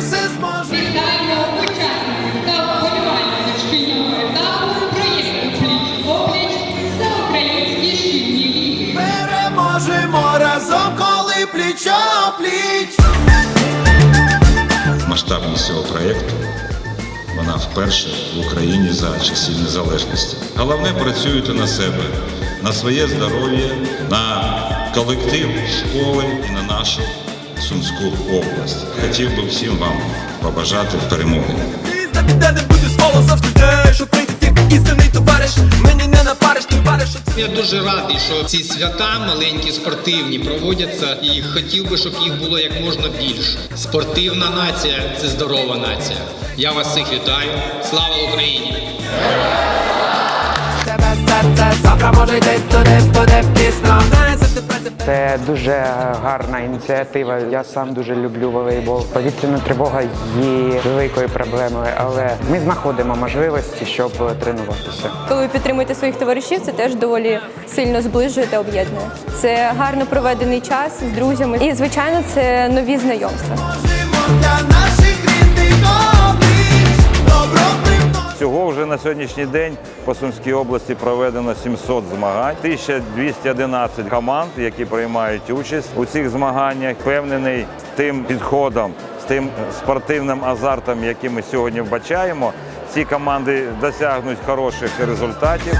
все зможеш. Учасників та вболівальників шкільного етапу проєкту опліч» за українські шкільні. Переможемо разом, коли пліч опліч. Масштабність цього проєкту вона вперше в Україні за часів незалежності. Головне працюйте на себе, на своє здоров'я, на колектив школи і на нашу. Сумську область. Хотів би всім вам побажати перемоги. Я дуже радий, що ці свята маленькі спортивні проводяться, і хотів би, щоб їх було як можна більше. Спортивна нація це здорова нація. Я вас всіх вітаю. Слава Україні! тебе серце завтра може йти туди, буде пізно. Це дуже гарна ініціатива. Я сам дуже люблю волейбол. Повітряна тривога є великою проблемою, але ми знаходимо можливості, щоб тренуватися. Коли ви підтримуєте своїх товаришів, це теж доволі сильно зближує та об'єднує. Це гарно проведений час з друзями, і звичайно, це нові знайомства. На сьогоднішній день по Сумській області проведено 700 змагань, 1211 команд, які приймають участь у цих змаганнях. Впевнений тим підходом, з тим спортивним азартом, який ми сьогодні вбачаємо. Ці команди досягнуть хороших результатів.